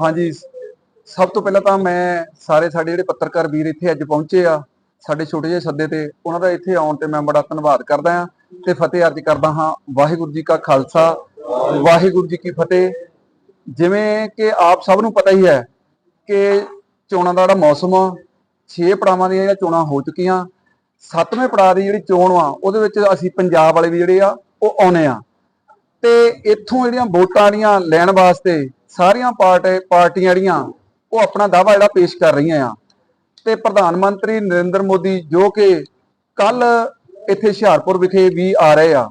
ਹਾਂਜੀ। ਸਭ ਤੋਂ ਪਹਿਲਾਂ ਤਾਂ ਮੈਂ ਸਾਰੇ ਸਾਡੇ ਜਿਹੜੇ ਪੱਤਰਕਾਰ ਵੀਰ ਇੱਥੇ ਅੱਜ ਪਹੁੰਚੇ ਆ, ਸਾਡੇ ਛੋਟੇ ਜਿਹੇ ਸੱਦੇ ਤੇ, ਉਹਨਾਂ ਦਾ ਇੱਥੇ ਆਉਣ ਤੇ ਮੈਂ ਬੜਾ ਧੰਨਵਾਦ ਕਰਦਾ ਹਾਂ ਤੇ ਫਤਿਹ ਅਰਜ ਕਰਦਾ ਹਾਂ ਵਾਹਿਗੁਰੂ ਜੀ ਕਾ ਖਾਲਸਾ, ਵਾਹਿਗੁਰੂ ਜੀ ਕੀ ਫਤਿਹ। ਜਿਵੇਂ ਕਿ ਆਪ ਸਭ ਨੂੰ ਪਤਾ ਹੀ ਹੈ ਕਿ ਚੋਣਾਂ ਦਾ ਜਿਹੜਾ ਮੌਸਮ ਆ 6 ਪੜਾਵਾਂ ਦੀਆਂ ਜਿਹੜੀਆਂ ਚੋਣਾਂ ਹੋ ਚੁੱਕੀਆਂ, ਸੱਤਵੇਂ ਪੜਾਅ ਦੀ ਜਿਹੜੀ ਚੋਣ ਆ, ਉਹਦੇ ਵਿੱਚ ਅਸੀਂ ਪੰਜਾਬ ਵਾਲੇ ਵੀ ਜਿਹੜੇ ਆ, ਉਹ ਆਉਨੇ ਆ। ਤੇ ਇੱਥੋਂ ਜਿਹੜੀਆਂ ਵੋਟਾਂ ਜਿਹੜੀਆਂ ਲੈਣ ਵਾਸਤੇ ਸਾਰੀਆਂ ਪਾਰਟੀ ਪਾਰਟੀਆਂ ਜਿਹੜੀਆਂ, ਉਹ ਆਪਣਾ ਦਾਅਵਾ ਜਿਹੜਾ ਪੇਸ਼ ਕਰ ਰਹੀਆਂ ਆ। ਤੇ ਪ੍ਰਧਾਨ ਮੰਤਰੀ ਨਰਿੰਦਰ ਮੋਦੀ ਜੋ ਕਿ ਕੱਲ ਇੱਥੇ ਹੁਸ਼ਿਆਰਪੁਰ ਵਿਖੇ ਵੀ ਆ ਰਹੇ ਆ,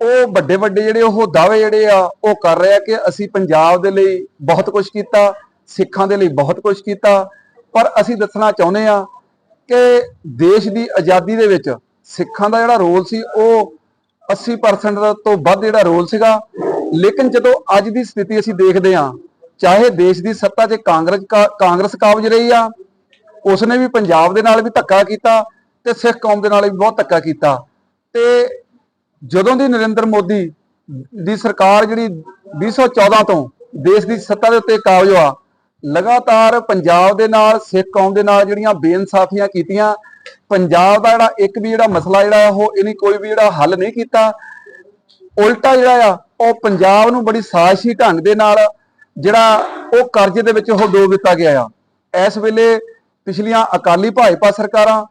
ਉਹ ਵੱਡੇ ਵੱਡੇ ਜਿਹੜੇ ਉਹ ਦਾਅਵੇ ਜਿਹੜੇ ਆ, ਉਹ ਕਰ ਰਹੇ ਆ ਕਿ ਅਸੀਂ ਪੰਜਾਬ ਦੇ ਲਈ ਬਹੁਤ ਕੁਝ ਕੀਤਾ, ਸਿੱਖਾਂ ਦੇ ਲਈ ਬਹੁਤ ਕੁਝ ਕੀਤਾ। ਪਰ ਅਸੀਂ ਦੱਸਣਾ ਚਾਹੁੰਦੇ ਆ ਕਿ ਦੇਸ਼ ਦੀ ਆਜ਼ਾਦੀ ਦੇ ਵਿੱਚ ਸਿੱਖਾਂ ਦਾ ਜਿਹੜਾ ਰੋਲ ਸੀ, ਉਹ 80% ਤੋਂ ਵੱਧ ਜਿਹੜਾ ਰੋਲ ਸੀਗਾ। ਲੇਕਿਨ ਜਦੋਂ ਅੱਜ ਦੀ ਸਥਿਤੀ ਅਸੀਂ ਦੇਖਦੇ ਹਾਂ, ਚਾਹੇ ਦੇਸ਼ ਦੀ ਸੱਤਾ 'ਚ ਕਾਂਗਰਸ ਕਾ- ਕਾਂਗਰਸ ਕਾਬਜ ਰਹੀ ਆ, ਉਸਨੇ ਵੀ ਪੰਜਾਬ ਦੇ ਨਾਲ ਵੀ ਧੱਕਾ ਕੀਤਾ ਤੇ ਸਿੱਖ ਕੌਮ ਦੇ ਨਾਲ ਵੀ ਬਹੁਤ ਧੱਕਾ ਕੀਤਾ। ਤੇ ਜਦੋਂ ਦੀ ਨਰਿੰਦਰ ਮੋਦੀ ਦੀ ਸਰਕਾਰ ਜਿਹੜੀ 2014 ਤੋਂ ਦੇਸ਼ ਦੀ ਸੱਤਾ ਦੇ ਉੱਤੇ ਕਾਬਜ ਹੋਆ, ਲਗਾਤਾਰ ਪੰਜਾਬ ਦੇ ਨਾਲ, ਸਿੱਖ ਕੌਮ ਦੇ ਨਾਲ ਜਿਹੜੀਆਂ ਬੇਇਨਸਾਫੀਆਂ ਕੀਤੀਆਂ, ਪੰਜਾਬ ਦਾ ਜਿਹੜਾ ਇੱਕ ਵੀ ਜਿਹੜਾ ਮਸਲਾ ਜਿਹੜਾ ਉਹ, ਇਹਨੇ ਕੋਈ ਵੀ ਜਿਹੜਾ ਹੱਲ ਨਹੀਂ ਕੀਤਾ। ਉਲਟਾ ਜਿਹੜਾ ਆ ਉਹ ਪੰਜਾਬ ਨੂੰ ਬੜੀ ਸਾਜ਼ਿਸ਼ੀ ਢੰਗ ਦੇ ਨਾਲ ਜਿਹੜਾ ਉਹ ਕਰਜ਼ੇ ਦੇ ਵਿੱਚ ਉਹ ਡੋਬ ਦਿੱਤਾ ਗਿਆ ਆ। ਇਸ ਵੇਲੇ ਪਿਛਲੀਆਂ ਅਕਾਲੀ ਭਾਜਪਾ ਸਰਕਾਰਾਂ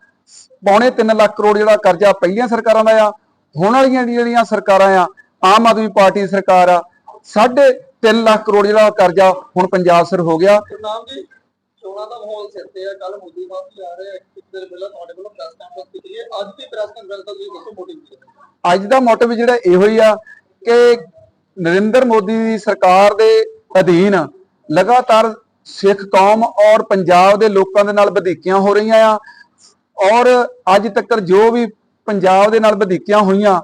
ਪੌਣੇ 3 ਲੱਖ ਕਰੋੜ ਜਿਹੜਾ ਕਰਜ਼ਾ ਪਹਿਲੀਆਂ ਸਰਕਾਰਾਂ ਦਾ ਆ ਹੁਣ ਵਾਲੀਆਂ ਜਿਹੜੀਆਂ ਸਰਕਾਰਾਂ ਆ ਆਮ ਆਦਮੀ ਪਾਰਟੀ ਦੀ ਸਰਕਾਰ ਆ ਸਾਢੇ 3 ਲੱਖ ਕਰੋੜ ਜਿਹੜਾ ਕਰਜ਼ਾ ਹੁਣ ਪੰਜਾਬ ਸਿਰ ਹੋ ਗਿਆ। ਨਾਮ ਜੀ ਚੋਣਾਂ ਦਾ ਮਾਹੌਲ ਸਿਰ ਤੇ ਹੈ ਕੱਲ ਮੋਦੀ ਸਾਹਿਬ ਵੀ ਆ ਰਹੇ ਆ। ਇੱਕ ਦਿਨ ਪਹਿਲਾਂ ਤੁਹਾਡੇ ਵੱਲੋਂ ਪ੍ਰੈਸ ਕਾਨਫਰੰਸ ਕੀਤੀ ਹੈ। ਅੱਜ ਦੀ ਪ੍ਰੈਸ ਕਾਨਫਰੰਸ ਦਾ ਤੁਸੀਂ ਦੱਸੋ ਮੋਟਿਵ ਕੀ ਹੈ? ਅੱਜ ਦਾ ਮੋਟਿਵ ਜਿਹੜਾ ਇਹੋ ਹੀ ਆ ਕਿ ਨਰਿੰਦਰ ਮੋਦੀ ਦੀ ਸਰਕਾਰ ਦੇ ਅਧੀਨ ਲਗਾਤਾਰ ਸਿੱਖ ਕੌਮ ਔਰ ਪੰਜਾਬ ਦੇ ਲੋਕਾਂ ਦੇ ਨਾਲ ਵਧੀਕੀਆਂ ਹੋ ਰਹੀਆਂ ਆ। ਔਰ ਅੱਜ ਤੱਕ ਜੋ ਵੀ ਪੰਜਾਬ ਦੇ ਨਾਲ ਵਧੀਕੀਆਂ ਹੋਈਆਂ,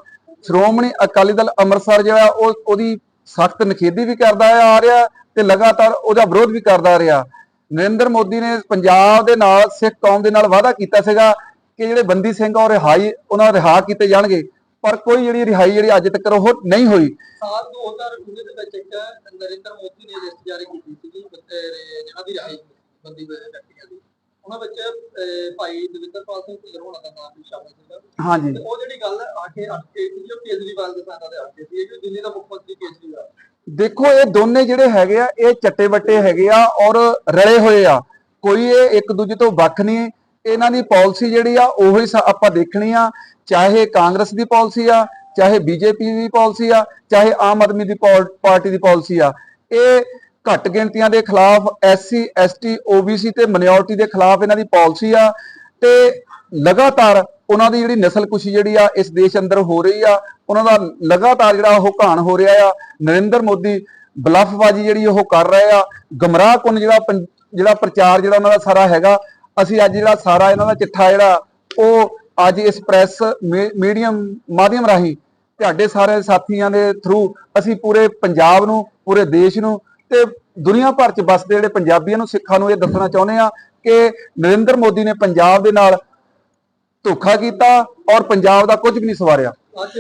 ਸ਼੍ਰੋਮਣੀ ਅਕਾਲੀ ਦਲ ਅੰਮ੍ਰਿਤਸਰ ਜਿਹੜਾ ਉਹ, ਉਹਦੀ ਸਖਤ ਨਿਖੇਧੀ ਵੀ ਕਰਦਾ ਆ ਰਿਹਾ ਤੇ ਲਗਾਤਾਰ ਉਹਦਾ ਵਿਰੋਧ ਵੀ ਕਰਦਾ ਰਿਹਾ। ਨਰਿੰਦਰ ਮੋਦੀ ਨੇ ਪੰਜਾਬ ਦੇ ਨਾਲ, ਸਿੱਖ ਕੌਮ ਦੇ ਨਾਲ ਵਾਅਦਾ ਕੀਤਾ ਸੀਗਾ ਕਿ ਜਿਹੜੇ ਬੰਦੀ ਸਿੰਘ ਔਰ ਰਿਹਾਈ, ਉਹਨਾਂ ਰਿਹਾ ਕੀਤੇ ਜਾਣਗੇ। ਪਰ ਕੋਈ ਜਿਹੜੀ ਰਿਹਾਈ ਜਿਹੜੀ ਅੱਜ ਤੱਕ ਉਹ ਨਹੀਂ ਹੋਈ। ਸਾਲ 2019 ਦੇ ਵਿੱਚ ਇੱਕ ਨਰਿੰਦਰ ਮੋਦੀ ਨੇ ਲਿਸਟ ਜਾਰੀ ਕੀਤੀ ਸੀ ਜਿਹਨਾਂ ਦੀ ਰਾਈ ਬੰਦੀ ਵਿਅਕਤੀਆਂ ਦੀ ਉਹਨਾਂ ਵਿੱਚ ਭਾਈ ਦਵਿੰਦਰਪਾਲ ਸਿੰਘ ਢਿੱਲੋਂ ਹੋਣਾ ਦਾ ਨਾਮ ਵੀ ਸ਼ਾਮਲ ਸੀਗਾ। ਹਾਂਜੀ। ਉਹ ਜਿਹੜੀ ਗੱਲ ਆ ਕੇ ਅਟਕੇ ਸੀ ਜੋ ਕੇਜਰੀਵਾਲ ਦੇ ਸਾਥਾਂ ਦੇ ਅਟਕੇ ਸੀ ਇਹ ਜੋ ਦਿੱਲੀ ਦਾ ਮੁੱਖ ਮੰਤਰੀ ਕੇਜਰੀਵਾਲ। ਦੇਖੋ ਇਹ ਦੋਨੇ ਜਿਹੜੇ ਹੈਗੇ ਆ ਇਹ ਚੱਟੇ ਵੱਟੇ ਹੈਗੇ ਆ ਔਰ ਰਲੇ ਹੋਏ ਆ। ਕੋਈ ਇਹ ਇੱਕ ਦੂਜੇ ਤੋਂ ਵੱਖ ਨਹੀਂ। ਇਹਨਾਂ ਦੀ ਪਾਲਿਸੀ ਜਿਹੜੀ ਆ ਉਹੀ ਆਪਾਂ ਦੇਖਣੀ ਆ। ਚਾਹੇ ਕਾਂਗਰਸ ਦੀ ਪਾਲਿਸੀ ਆ, ਚਾਹੇ ਬੀਜੇਪੀ ਦੀ ਪਾਲਿਸੀ ਆ, ਚਾਹੇ ਆਮ ਆਦਮੀ ਦੀ ਪੌਲ- ਪਾਰਟੀ ਦੀ ਪਾਲਿਸੀ ਆ, ਇਹ ਘੱਟ ਗਿਣਤੀਆਂ ਦੇ ਖਿਲਾਫ ਐਸਸੀ ਐਸਟੀ ਓਬੀਸੀ ਤੇ ਮਿਨੋਰਟੀ ਦੇ ਖਿਲਾਫ ਇਹਨਾਂ ਦੀ ਪਾਲਿਸੀ ਆ ਤੇ ਲਗਾਤਾਰ ਉਹਨਾਂ ਦੀ ਜਿਹੜੀ ਨਸਲਕੁਸ਼ੀ ਜਿਹੜੀ ਆ, ਇਸ ਦੇਸ਼ ਅੰਦਰ ਹੋ ਰਹੀ ਆ, ਉਹਨਾਂ ਦਾ ਲਗਾਤਾਰ ਜਿਹੜਾ ਉਹ ਘਾਣ ਹੋ ਰਿਹਾ ਆ, ਨਰਿੰਦਰ ਮੋਦੀ ਬਲਫਬਾਜੀ ਜਿਹੜੀ ਉਹ ਕਰ ਰਹੇ ਆ, ਗਮਰਾਹ ਕੁਨ ਜਿਹੜਾ ਪੰ- ਜਿਹੜਾ ਪ੍ਰਚਾਰ ਜਿਹੜਾ ਉਹਨਾਂ ਦਾ ਸਾਰਾ ਹੈਗਾ, ਅਸੀਂ ਅੱਜ ਜਿਹੜਾ ਸਾਰਾ ਇਹਨਾਂ ਦਾ ਚਿੱਠਾ ਜਿਹੜਾ ਉਹ ਅੱਜ ਇਸ ਪ੍ਰੈਸ ਮੀਡੀਅਮ ਮਾਧਿਅਮ ਰਾਹੀਂ ਤੁਹਾਡੇ ਸਾਰੇ ਸਾਥੀਆਂ ਦੇ ਥਰੂ ਅਸੀਂ ਪੂਰੇ ਪੰਜਾਬ ਨੂੰ, ਪੂਰੇ ਦੇਸ਼ ਨੂੰ ਤੇ ਦੁਨੀਆ ਭਰ ਚ ਵੱਸਦੇ ਜਿਹੜੇ ਪੰਜਾਬੀਆਂ ਨੂੰ, ਸਿੱਖਾਂ ਨੂੰ ਇਹ ਦੱਸਣਾ ਚਾਹੁੰਦੇ ਆ ਕਿ ਨਰਿੰਦਰ ਮੋਦੀ ਨੇ ਪੰਜਾਬ ਦੇ ਨਾਲ ਧੋਖਾ ਕੀਤਾ ਔਰ ਪੰਜਾਬ ਦਾ ਕੁਝ ਵੀ ਨਹੀਂ ਸਵਾਰਿਆ। ਅੱਜ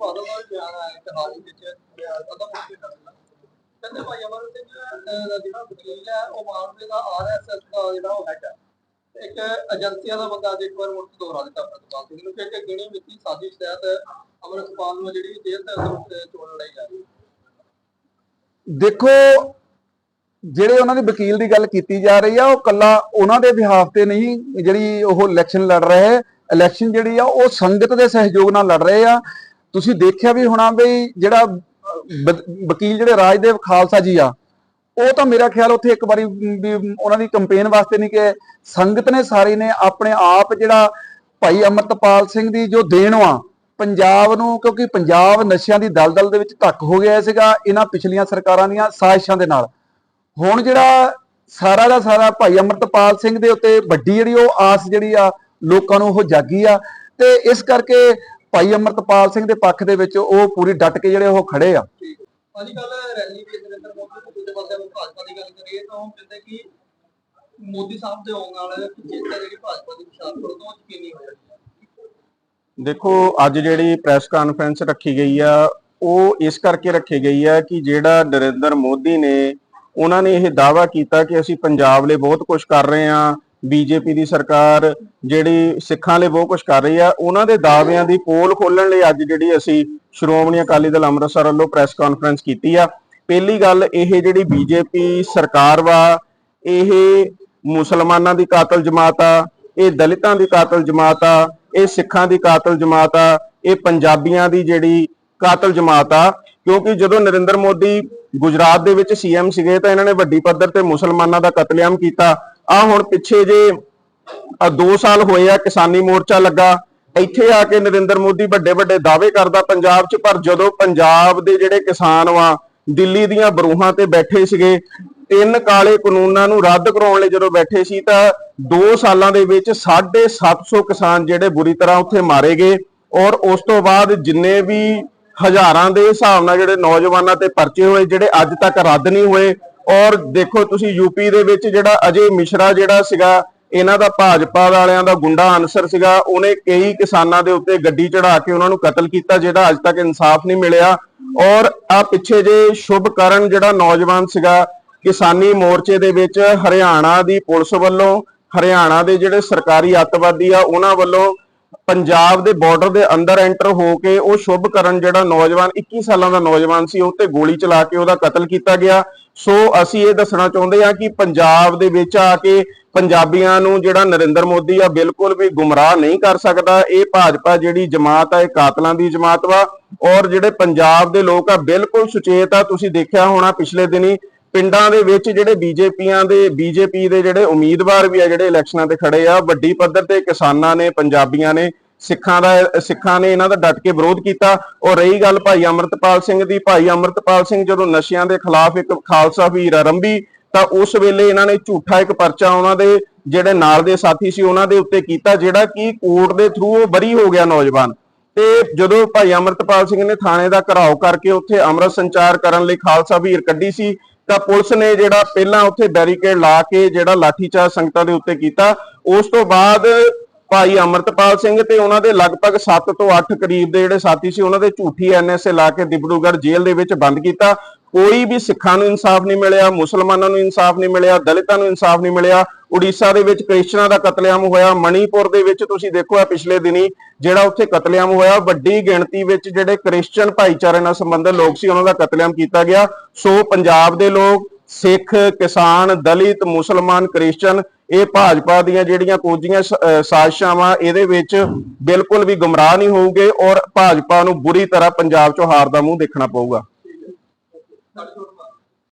ਭਾਰਤ ਦਾ ਬਿਆਨ ਆਇਆ ਇੱਕ ਵਿੱਚ ਕਹਿੰਦੇ ਭਾਈ ਅਮਰ ਸਿੰਘ ਜਿਹੜਾ ਵਕੀਲ ਹੈ, ਉਹ ਮਾਮਲੇ ਦਾ ਆਰਐਸਐਸ ਦਾ ਜਿਹੜਾ ਉਹ ਹੈਡ ਹੈ। ਇੱਕ ਏਜੰਸੀਆਂ ਦਾ ਬੰਦਾ ਅੱਜ ਇੱਕ ਵਾਰ ਮੁੜ ਦੁਹਰਾ ਦਿੱਤਾ ਅਮਰਪਾਲ ਸਿੰਘ ਨੂੰ ਕਿ ਇੱਕ ਗਿਣੀ ਮਿੱਤੀ ਸਾਜ਼ਿਸ਼ ਤਹਿਤ ਅਮਰਪਾਲ ਨੂੰ ਜਿਹੜੀ ਜੇਲ੍ਹ ਦੇ ਅੰਦਰ ਚੋਣ ਲੜਾਈ ਜਾ ਰਹੀ ਦੇਖੋ, ਜਿਹੜੇ ਉਹਨਾਂ ਦੇ ਵਕੀਲ ਦੀ ਗੱਲ ਕੀਤੀ ਜਾ ਰਹੀ ਆ, ਉਹ ਕੱਲਾ ਉਹਨਾਂ ਦੇ ਬਿਹਾਫ ਤੇ ਨਹੀਂ, ਜਿਹੜੀ ਉਹ ਇਲੈਕਸ਼ਨ ਲੜ ਰਹੇ ਇਲੈਕਸ਼ਨ ਜਿਹੜੀ ਆ, ਉਹ ਸੰਗਤ ਦੇ ਸਹਿਯੋਗ ਨਾਲ ਲੜ ਰਹੇ ਆ। ਤੁਸੀਂ ਦੇਖਿਆ ਵੀ ਹੋਣਾ ਵੀ ਜਿਹੜਾ ਵਕੀਲ ਜਿਹੜੇ ਰਾਜਦੇਵ ਖਾਲਸਾ ਜੀ ਆ ਉਹ ਤਾਂ ਮੇਰਾ ਖਿਆਲ ਉੱਥੇ ਇੱਕ ਵਾਰੀ ਵੀ ਉਹਨਾਂ ਦੀ ਕੰਪੇਨ ਵਾਸਤੇ ਨਹੀਂ ਕਿ ਸੰਗਤ ਨੇ ਸਾਰੀ ਨੇ ਆਪਣੇ ਆਪ ਜਿਹੜਾ ਭਾਈ ਅਮਰਤਪਾਲ ਸਿੰਘ ਦੀ ਜੋ ਦੇਣ ਵਾ, ਪੰਜਾਬ ਨੂੰ, ਕਿਉਂਕਿ ਪੰਜਾਬ ਨਸ਼ਿਆਂ ਦੀ ਦਲਦਲ ਦੇ ਵਿੱਚ ਧੱਕ ਹੋ ਗਿਆ ਸੀਗਾ ਇਹਨਾਂ ਪਿਛਲੀਆਂ ਸਰਕਾਰਾਂ ਦੀਆਂ ਸਾਜ਼ਿਸ਼ਾਂ ਦੇ ਨਾਲ। ਹੁਣ ਜਿਹੜਾ ਸਾਰਾ ਦਾ ਸਾਰਾ ਭਾਈ ਅਮਰਤਪਾਲ ਸਿੰਘ ਦੇ ਉੱਤੇ ਵੱਡੀ ਜਿਹੜੀ ਉਹ ਆਸ ਜਿਹੜੀ ਆ, ਲੋਕਾਂ ਨੂੰ ਉਹ ਜਾਗੀ ਆ। ਤੇ ਇਸ ਕਰਕੇ ਭਾਈ ਅਮਰਤਪਾਲ ਸਿੰਘ ਦੇ ਪੱਖ ਦੇ ਵਿੱਚ ਉਹ ਪੂਰੀ ਡਟ ਕੇ ਜਿਹੜੇ ਉਹ ਖੜੇ ਆ। ਠੀਕ। ਅੱਜ ਕੱਲ ਰੈਲੀ ਵੀ ਨਰਿੰਦਰ ਮੋਦੀ ਤੇ ਭਾਜਪਾ ਦੀ ਗੱਲ ਕਰੀਏ ਤਾਂ ਉਹ ਕਹਿੰਦੇ ਕਿ ਮੋਦੀ ਸਾਹਿਬ ਦੇ ਆਉਣ ਨਾਲ ਜਿੱਤ ਜਿਹੜੀ ਭਾਜਪਾ ਦੀ ਹੁਸ਼ਿਆਰਪੁਰ ਤੋਂ ਯਕੀਨੀ ਹੋ ਜਾਣੀ ਦੇਖੋ, ਅੱਜ ਜਿਹੜੀ ਪ੍ਰੈਸ ਕਾਨਫਰੰਸ ਰੱਖੀ ਗਈ ਆ, ਉਹ ਇਸ ਕਰਕੇ ਰੱਖੀ ਗਈ ਆ ਕਿ ਜਿਹੜਾ ਨਰਿੰਦਰ ਮੋਦੀ ਨੇ, ਉਹਨਾਂ ਨੇ ਇਹ ਦਾਅਵਾ ਕੀਤਾ ਕਿ ਅਸੀਂ ਪੰਜਾਬ ਲਈ ਬਹੁਤ ਕੁਝ ਕਰ ਰਹੇ ਹਾਂ, ਬੀਜੇਪੀ ਦੀ ਸਰਕਾਰ ਜਿਹੜੀ ਸਿੱਖਾਂ ਲਈ ਬਹੁਤ ਕੁਝ ਕਰ ਰਹੀ ਆ, ਉਹਨਾਂ ਦੇ ਦਾਅਵਿਆਂ ਦੀ ਪੋਲ ਖੋਲਣ ਲਈ ਅੱਜ ਜਿਹੜੀ ਅਸੀਂ ਸ਼੍ਰੋਮਣੀ ਅਕਾਲੀ ਦਲ ਅੰਮ੍ਰਿਤਸਰ ਵੱਲੋਂ ਪ੍ਰੈਸ ਕਾਨਫਰੰਸ ਕੀਤੀ ਆ। ਪਹਿਲੀ ਗੱਲ ਇਹ ਜਿਹੜੀ ਬੀਜੇਪੀ ਸਰਕਾਰ ਵਾ, ਇਹ ਮੁਸਲਮਾਨਾਂ ਦੀ ਕਾਤਲ ਜਮਾਤ ਆ, ਇਹ ਦਲਿਤਾਂ ਦੀ ਕਾਤਲ ਜਮਾਤ ਆ, ਇਹ ਸਿੱਖਾਂ ਦੀ ਕਾਤਲ ਜਮਾਤ ਆ, ਇਹ ਪੰਜਾਬੀਆਂ ਦੀ ਜਿਹੜੀ ਕਾਤਲ ਜਮਾਤ ਆ, ਕਿਉਂਕਿ ਜਦੋਂ ਨਰਿੰਦਰ ਮੋਦੀ ਗੁਜਰਾਤ ਦੇ ਵਿੱਚ ਸੀਐਮ ਸੀਗੇ ਤਾਂ ਇਹਨਾਂ ਨੇ ਵੱਡੀ ਪੱਧਰ ਤੇ ਮੁਸਲਮਾਨਾਂ ਦਾ ਕਤਲੇਆਮ ਕੀਤਾ। ਆ ਹੁਣ ਪਿੱਛੇ ਜੇ ਆ 2 ਸਾਲ ਹੋਏ ਆ ਕਿਸਾਨੀ ਮੋਰਚਾ ਲੱਗਾ, ਇੱਥੇ ਆ ਕੇ ਨਰਿੰਦਰ ਮੋਦੀ ਵੱਡੇ ਵੱਡੇ ਦਾਅਵੇ ਕਰਦਾ ਪੰਜਾਬ 'ਚ, ਪਰ ਜਦੋਂ ਪੰਜਾਬ ਦੇ ਜਿਹੜੇ ਕਿਸਾਨ ਵਾ ਦਿੱਲੀ ਦੀਆਂ ਬਰੂਹਾਂ ਤੇ ਬੈਠੇ ਸੀਗੇ। ਤਿੰਨ ਕਾਲੇ ਕਾਨੂੰਨਾਂ ਨੂੰ ਰੱਦ ਕਰਾਉਣ ਲਈ ਜਦੋਂ ਬੈਠੇ ਸੀ ਤਾਂ 2 ਸਾਲਾਂ ਦੇ ਵਿੱਚ 750 ਕਿਸਾਨ ਜਿਹੜੇ ਬੁਰੀ ਤਰ੍ਹਾਂ ਉੱਥੇ ਮਾਰੇ ਗਏ ਔਰ ਉਸ ਤੋਂ ਬਾਅਦ ਜਿੰਨੇ ਵੀ ਹਜ਼ਾਰਾਂ ਦੇ ਹਿਸਾਬ ਨਾਲ ਜਿਹੜੇ ਨੌਜਵਾਨਾਂ ਤੇ ਪਰਚੇ ਹੋਏ, ਜਿਹੜੇ ਅੱਜ ਤੱਕ ਰੱਦ ਨਹੀਂ ਹੋਏ ਔਰ ਦੇਖੋ ਤੁਸੀਂ ਯੂਪੀ ਦੇ ਵਿੱਚ ਜਿਹੜਾ ਅਜੇ ਮਿਸ਼ਰਾ ਜਿਹੜਾ ਸੀਗਾ ਇਹਨਾਂ ਦਾ ਭਾਜਪਾ ਵਾਲਿਆਂ ਦਾ ਗੁੰਡਾ ਅਨਸਰ ਸੀਗਾ, ਉਹਨੇ ਕਈ ਕਿਸਾਨਾਂ ਦੇ ਉੱਤੇ ਗੱਡੀ ਚੜਾ ਕੇ ਉਹਨਾਂ ਨੂੰ ਕਤਲ ਕੀਤਾ, ਜਿਹੜਾ ਅੱਜ ਤੱਕ ਇਨਸਾਫ ਨਹੀਂ ਮਿਲਿਆ। ਔਰ ਆ ਪਿੱਛੇ ਜੇ ਸ਼ੁਭਕਰਨ ਜਿਹੜਾ ਨੌਜਵਾਨ ਸੀਗਾ, ਕਿਸਾਨੀ ਮੋਰਚੇ ਦੇ ਵਿੱਚ ਹਰਿਆਣਾ ਦੀ ਪੁਲਿਸ ਵੱਲੋਂ, ਹਰਿਆਣਾ ਦੇ ਜਿਹੜੇ ਸਰਕਾਰੀ ਅੱਤਵਾਦੀ ਆ, ਉਹਨਾਂ ਵੱਲੋਂ ਪੰਜਾਬ ਦੇ ਬਾਰਡਰ ਦੇ ਅੰਦਰ ਐਂਟਰ ਹੋ ਕੇ ਉਹ ਸ਼ੁਭ ਕਰਨ ਜਿਹੜਾ ਨੌਜਵਾਨ 21 ਸਾਲਾਂ ਦਾ ਨੌਜਵਾਨ ਸੀ, ਉਹ ਤੇ ਗੋਲੀ ਚਲਾ ਕੇ ਉਹਦਾ ਕਤਲ ਕੀਤਾ ਗਿਆ। ਸੋ ਅਸੀਂ ਇਹ ਦੱਸਣਾ ਚਾਹੁੰਦੇ ਹਾਂ ਕਿ ਪੰਜਾਬ ਦੇ ਵਿੱਚ ਆ ਕੇ ਪੰਜਾਬੀਆਂ ਨੂੰ ਜਿਹੜਾ ਨਰਿੰਦਰ ਮੋਦੀ ਆ ਬਿਲਕੁਲ ਵੀ ਗੁੰਮਰਾਹ ਨਹੀਂ ਕਰ ਸਕਦਾ। ਇਹ ਭਾਜਪਾ ਜਿਹੜੀ ਜਮਾਤ ਆ, ਇਹ ਕਾਤਲਾਂ ਦੀ ਜਮਾਤ ਵਾ। ਔਰ ਜਿਹੜੇ ਪੰਜਾਬ ਦੇ ਲੋਕ ਆ, ਬਿਲਕੁਲ ਸੁਚੇਤ ਆ। ਤੁਸੀਂ ਦੇਖਿਆ ਹੋਣਾ ਪਿਛਲੇ ਦਿਨੀ ਪਿੰਡਾਂ ਦੇ ਵਿੱਚ ਜਿਹੜੇ ਬੀਜੇਪੀਆਂ ਦੇ, ਬੀਜੇਪੀ ਦੇ ਜਿਹੜੇ ਉਮੀਦਵਾਰ ਵੀ ਆ, ਜਿਹੜੇ ਇਲੈਕਸ਼ਨਾਂ ਤੇ ਖੜੇ ਆ, ਵੱਡੀ ਪੱਧਰ ਤੇ ਕਿਸਾਨਾਂ ਨੇ, ਪੰਜਾਬੀਆਂ ਨੇ, ਸਿੱਖਾਂ ਦਾ, ਸਿੱਖਾਂ ਨੇ ਇਹਨਾਂ ਦਾ ਡਟ ਕੇ ਵਿਰੋਧ ਕੀਤਾ। ਔਰ ਰਹੀ ਗੱਲ ਭਾਈ ਅਮਰਤਪਾਲ ਸਿੰਘ ਦੀ, ਭਾਈ ਅਮਰਤਪਾਲ ਸਿੰਘ ਜਦੋਂ ਨਸ਼ਿਆਂ ਦੇ ਖਿਲਾਫ ਇੱਕ ਖਾਲਸਾ ਵੀਰ ਆਰੰਭੀ ਤਾਂ ਉਸ ਵੇਲੇ ਇਹਨਾਂ ਨੇ ਝੂਠਾ ਇੱਕ ਪਰਚਾ ਉਹਨਾਂ ਦੇ ਜਿਹੜੇ ਨਾਲ ਦੇ ਸਾਥੀ ਸੀ ਉਹਨਾਂ ਦੇ ਉੱਤੇ ਕੀਤਾ, ਜਿਹੜਾ ਕਿ ਕੋਰਟ ਦੇ ਥਰੂ ਉਹ ਬਰੀ ਹੋ ਗਿਆ ਨੌਜਵਾਨ। ਤੇ ਜਦੋਂ ਭਾਈ ਅਮਰਤਪਾਲ ਸਿੰਘ ਨੇ ਥਾਣੇ ਦਾ ਘਰਾਓ ਕਰਕੇ ਉੱਥੇ ਅੰਮ੍ਰਿਤ ਸੰਚਾਰ ਕਰਨ ਲਈ ਖਾਲਸਾ ਵੀਰ ਕੱਢੀ ਸੀ, ਤਾਂ ਪੁਲਿਸ ਨੇ ਜਿਹੜਾ ਪਹਿਲਾਂ ਉੱਥੇ ਬੈਰੀਕੇਡ ਲਾ ਕੇ ਜਿਹੜਾ ਲਾਠੀਚਾਰਜ ਸੰਗਤਾਂ ਦੇ ਉੱਤੇ ਕੀਤਾ, ਉਸ ਤੋਂ ਬਾਅਦ ਭਾਈ ਅਮਰਤਪਾਲ ਸਿੰਘ ਤੇ ਉਹਨਾਂ ਦੇ ਲਗਭਗ 7 ਤੋਂ 8 ਕਰੀਬ ਦੇ ਜਿਹੜੇ ਸਾਥੀ ਸੀ, ਉਹਨਾਂ ਦੇ ਝੂਠੀ ਐਨਐਸਏ ਲਾ ਕੇ ਦਿਬੜੂਗੜ੍ਹ ਜੇਲ੍ਹ ਦੇ ਵਿੱਚ ਬੰਦ ਕੀਤਾ। ਕੋਈ ਵੀ ਸਿੱਖਾਂ ਨੂੰ ਇਨਸਾਫ ਨਹੀਂ ਮਿਲਿਆ, ਮੁਸਲਮਾਨਾਂ ਨੂੰ ਇਨਸਾਫ ਨਹੀਂ ਮਿਲਿਆ, ਦਲਿਤਾਂ ਨੂੰ ਇਨਸਾਫ ਨਹੀਂ ਮਿਲਿਆ, ਉੜੀਸਾ ਦੇ ਵਿੱਚ ਕ੍ਰਿਸਚਨਾਂ ਦਾ ਕਤਲੇਆਮ ਹੋਇਆ, ਮਣੀਪੁਰ ਦੇ ਵਿੱਚ ਤੁਸੀਂ ਦੇਖੋ ਆ ਪਿਛਲੇ ਦਿਨੀ ਜਿਹੜਾ ਉੱਥੇ ਕਤਲੇਆਮ ਹੋਇਆ, ਵੱਡੀ ਗਿਣਤੀ ਵਿੱਚ ਜਿਹੜੇ ਕ੍ਰਿਸਚਨ ਭਾਈਚਾਰੇ ਨਾਲ ਸੰਬੰਧਿਤ ਲੋਕ ਸੀ, ਉਹਨਾਂ ਦਾ ਕਤਲੇਆਮ ਕੀਤਾ ਗਿਆ। ਸੋ ਪੰਜਾਬ ਦੇ ਲੋਕ, ਸਿੱਖ, ਕਿਸਾਨ, ਦਲਿਤ, ਮੁਸਲਮਾਨ, ਕ੍ਰਿਸਚਨ, ਇਹ ਭਾਜਪਾ ਦੀਆਂ ਜਿਹੜੀਆਂ ਕੋਝੀਆਂ ਸਾਜ਼ਿਸ਼ਾਂ ਵਾ ਇਹਦੇ ਵਿੱਚ ਬਿਲਕੁਲ ਵੀ ਗੁੰਮਰਾਹ ਨਹੀਂ ਹੋਊਗੇ ਔਰ ਭਾਜਪਾ ਨੂੰ ਬੁਰੀ ਤਰ੍ਹਾਂ ਪੰਜਾਬ 'ਚੋਂ ਹਾਰ ਦਾ ਮੂੰਹ ਦੇਖਣਾ ਪਊਗਾ। ਸਾਡੇ ਕੋਲ